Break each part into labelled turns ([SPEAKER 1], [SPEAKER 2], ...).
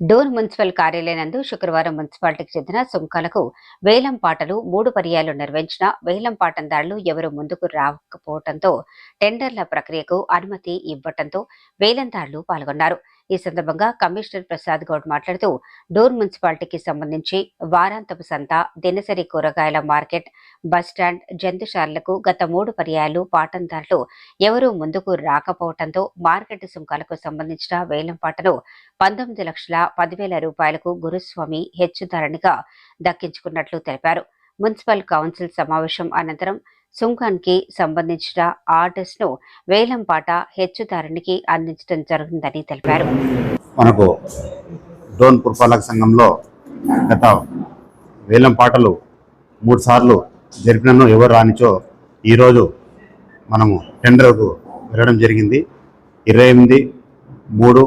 [SPEAKER 1] Door municipal కార్యాలయనందు శుక్రవారం మున్సిపాలిటీకి చెందిన సుంకాలకు వేలం పాటలు మూడు పర్యాలు నిర్వహించిన వేలం పాటందారులు ఎవరు ముందుకు రాకపోవడంతో టెండర్ల ప్రక్రియకు అనుమతి ఇవ్వటంతో వేలందారులు పాల్గొన్నారు. ఈ సందర్భంగా కమిషనర్ ప్రసాద్ గౌడ్ మాట్లాడుతూ డోర్ మున్సిపాలిటీకి సంబంధించి వారాంతపు సంత దినసరి కూరగాయల మార్కెట్ బస్టాండ్ జంతుశాలలకు గత మూడు పర్యాయాలు పాటందారులు ఎవరూ ముందుకు రాకపోవడంతో మార్కెట్ సుంకాలకు సంబంధించిన వేలం పాటను పంతొమ్మిది లక్షల పదివేల రూపాయలకు గురుస్వామి హెచ్చుధరణిగా దక్కించుకున్నట్లు తెలిపారు. మున్సిపల్ కౌన్సిల్ సమావేశం అనంతరం సుంకానికి సంబంధించిన ఆర్డర్స్ను వేలం పాట హెచ్చుధరణికి అందించడం జరిగిందని తెలిపారు.
[SPEAKER 2] మనకు డోన్ పురపాలక సంఘంలో గత వేలం పాటలు మూడు సార్లు జరిపినను ఎవరు రానిచో ఈరోజు మనము టెండర్కు వెళ్ళడం జరిగింది. ఇరవై ఎనిమిది మూడు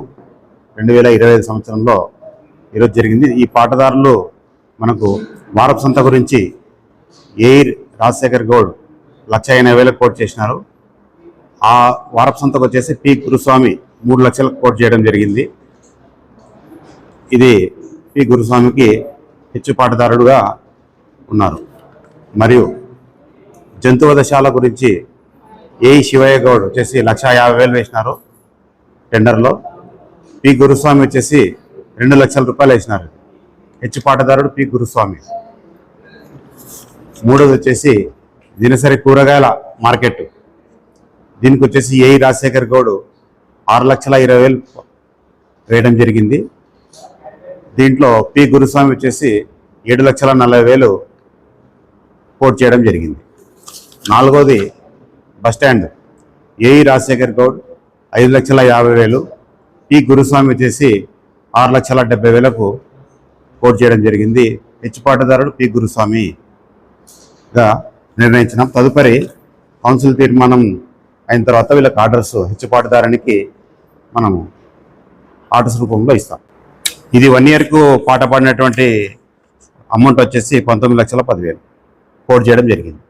[SPEAKER 2] రెండు వేల ఇరవై ఐదు సంవత్సరంలో ఈరోజు జరిగింది. ఈ పాటదారులు మనకు వారపు సంత గురించి ఎయిర్ రాజశేఖర్ గౌడ్ లక్ష ఎనభై వేలకు కోట్ చేసినారు. ఆ వారపు సంతకు వచ్చేసి పి గురుస్వామి మూడు లక్షలకు కోట్ చేయడం జరిగింది. ఇది పి గురుస్వామికి హెచ్చు పాటదారుడుగా ఉన్నారు. మరియు జంతువధశాల గురించి ఏ శివయ్య గౌడ్ వచ్చేసి లక్ష యాభై వేలు వేసినారు టెండర్లో. పి గురుస్వామి వచ్చేసి రెండు లక్షల రూపాయలు వేసినారు. హెచ్చు పాటదారుడు పి గురుస్వామి. మూడోది వచ్చేసి దినసరి కూరగాయల మార్కెట్. దీనికి వచ్చేసి ఏ రాజశేఖర్ గౌడ్ ఆరు లక్షల ఇరవై వేలు వేయడం జరిగింది. దీంట్లో పి గురుస్వామి వచ్చేసి ఏడు లక్షల నలభై వేలు పోర్ట్ చేయడం జరిగింది. నాలుగోది బస్టాండ్ ఏఈ రాజశేఖర్ గౌడ్ ఐదు లక్షల యాభై వేలు పి గురుస్వామి వచ్చేసి ఆరు లక్షల డెబ్బై వేలకు కోట్ చేయడం జరిగింది. హెచ్చుపాటుదారుడు పి గురుస్వామిగా నిర్ణయించినాం తదుపరి కౌన్సిల్ తీర్మానం అయిన తర్వాత వీళ్ళకి ఆర్డర్స్ హెచ్చుపాటుదారునికి మనము ఆర్డర్స్ రూపంలో ఇస్తాం. ఇది వన్ ఇయర్కు పాట పాడినటువంటి అమౌంట్ వచ్చేసి పంతొమ్మిది లక్షల పదివేలు. కోట్ చేయడం జరిగింది.